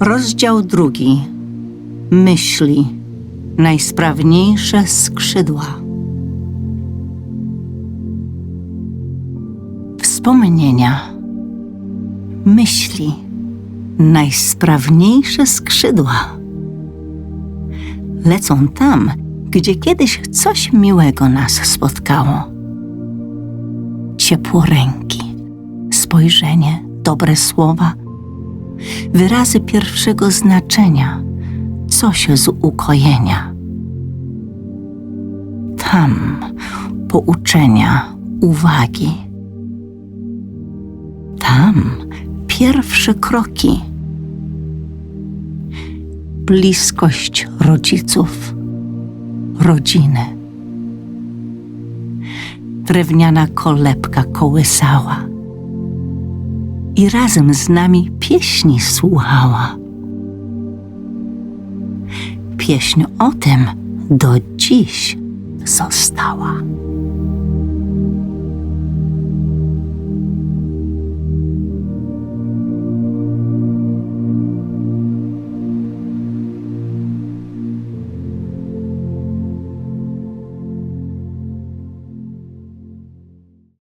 Rozdział drugi. Myśli. Najsprawniejsze skrzydła. Wspomnienia. Myśli. Najsprawniejsze skrzydła. Lecą tam, gdzie kiedyś coś miłego nas spotkało. Ciepło ręki, spojrzenie, dobre słowa, wyrazy pierwszego znaczenia, coś z ukojenia. Tam pouczenia, uwagi. Tam pierwsze kroki. Bliskość rodziców, rodziny. Drewniana kolebka kołysała i razem z nami pieśni słuchała. Pieśń o tym do dziś została.